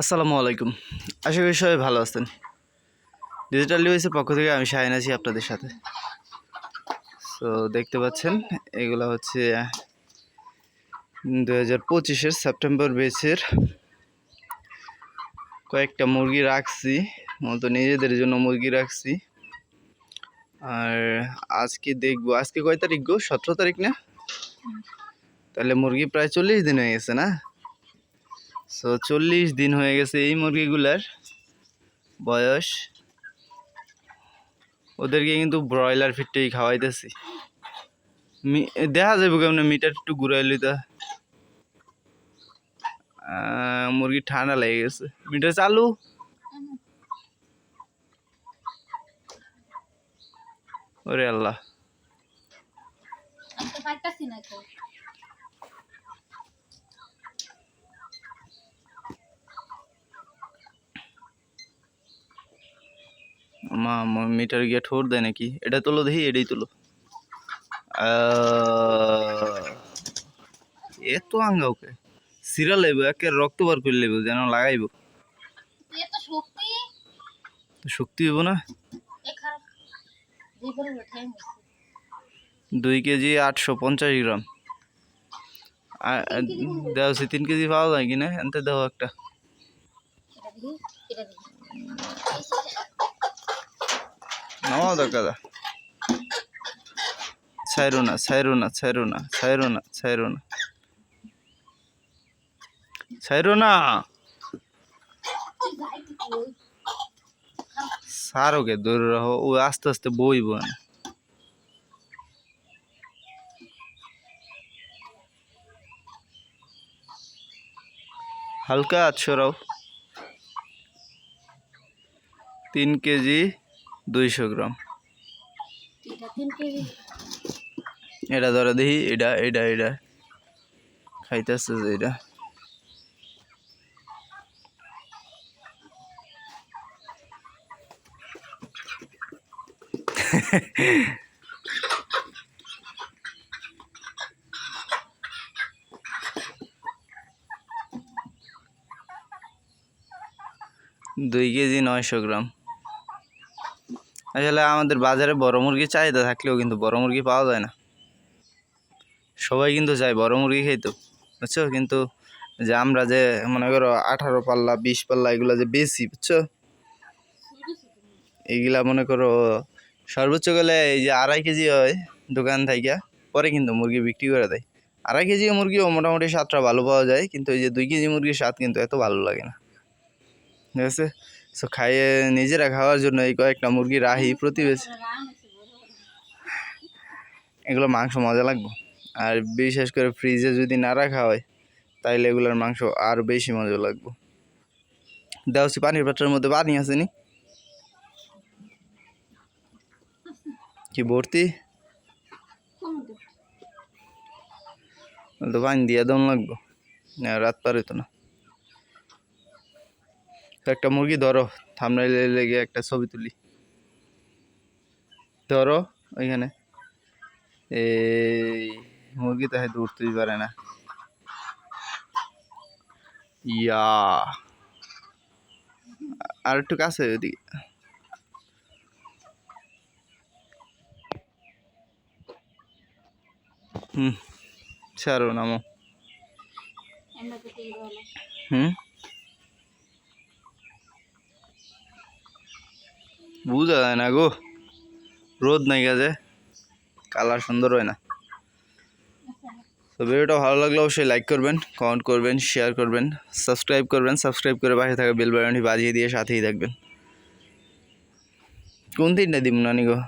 আসসালামু আলাইকুম। আশা করি সবাই ভালো আছেন। ডিজিটাল নিউজের পক্ষ থেকে আমি শাহিন আছি আপনাদের সাথে। তো দেখতে পাচ্ছেন, এগুলো হচ্ছে দু হাজার পঁচিশের সেপ্টেম্বর বেচের কয়েকটা মুরগি রাখছি। মূলত নিজেদের জন্য মুরগি রাখছি। আর আজকে দেখব, আজকে কয় তারিখ গো? সতেরো তারিখ না? তাহলে মুরগি প্রায় চল্লিশ দিন হয়ে গেছে না? সো চল্লিশ দিন হয়ে গেছে এই মুরগিগুলার বয়স। ওদেরকে কিন্তু ব্রয়লার ফিটটাই খাওয়াইতেছি। দেখা যাবে কেমন মিটার একটু ঘুরাইলি তা আহ, মুরগি ঠান্ডা লেগে গেছে। মিটার চালু। ওরে আল্লাহ আমি তো পারতাছি না তো মা মিটার গিয়ে ঠোর দেয় নাকি? এটা তোলো দেখি এটাই তোলো। আহ, এ তো আঙ্গা ওকে। সিরা লেবো একে রক্ত বার করে লেবো যেন লাগাইবো। শক্তি। হইব না? দুই কেজি আটশো পঞ্চাশ গ্রাম। দেওয়া হচ্ছে তিন কেজি পাওয়া যায় কিনা? এনতে দেওয়া একটা। নামাও দরকার ছাইরো না ছাইরো না ছাইরো না ছাইরো না ছাইরো না ছাইরো না সারোকে দৌড় রাখো ও আস্তে আস্তে বইব না। হালকা আছো রাও তিন কেজি দুইশো গ্রাম। এটা কেজি। দেখি এটা এটা এটা। খাইতেছে যে এটা। দুই কেজি নয়শো গ্রাম। আসলে আমাদের বাজারে বড় মুরগি চাহিদা থাকলেও কিন্তু বড় মুরগি পাওয়া যায় না। সবাই কিন্তু চায় বড় মুরগি খেতো বুঝছ? কিন্তু যে আমরা যে মনে করো আঠারো পাল্লা, বিশ পাল্লা এগুলো যে বেশি, বুঝছ? এইগুলা মনে করো সর্বোচ্চ গেলে এই যে আড়াই কেজি হয় দোকান থেকে পরে কিন্তু মুরগি বিক্রি করে দেয়। আড়াই কেজি মুরগিও মোটামুটি স্বাদটা ভালো পাওয়া যায়, কিন্তু এই যে দুই কেজি মুরগির স্বাদ কিন্তু এত ভালো লাগে না। ঠিক আছে? সো খাইয়ে নিজেরা খাওয়ার জন্য এই কয়েকটা মুরগি রাহি প্রতিবেশী। এগুলো মাংস মজা লাগবে। আর বিশেষ করে ফ্রিজে যদি না রাখা হয় তাইলে এগুলোর মাংস আর বেশি মজা লাগবে। দেওয়া হচ্ছে পানির পাত্রের মধ্যে পানি আছে নি? কি ভর্তি? তো পানি দিয়ে দম লাগবো। না, রাত পারে তো না। তো একটা মুরগি ধরো থামনাইলে লেগে একটা ছবি তুলি। ধরো ওইখানে। এই মুরগি তো হয়তো উঠতেই পারে না। ইয়া। আর একটু কাছে ওদিকে হুম ছাড়ো নামো। হুম? বুঝা যায় না গো। রোদ নাই গেছে। কালার সুন্দর হয় না। তো ভিডিওটা ভালো লাগলে অবশ্যই লাইক করবেন কমেন্ট করবেন শেয়ার করবেন সাবস্ক্রাইব করবেন সাবস্ক্রাইব করে পাশে থাকা বেল বাজিয়ে দিয়ে সাথেই থাকবেন। কোন দিনটা দিব নানি গো?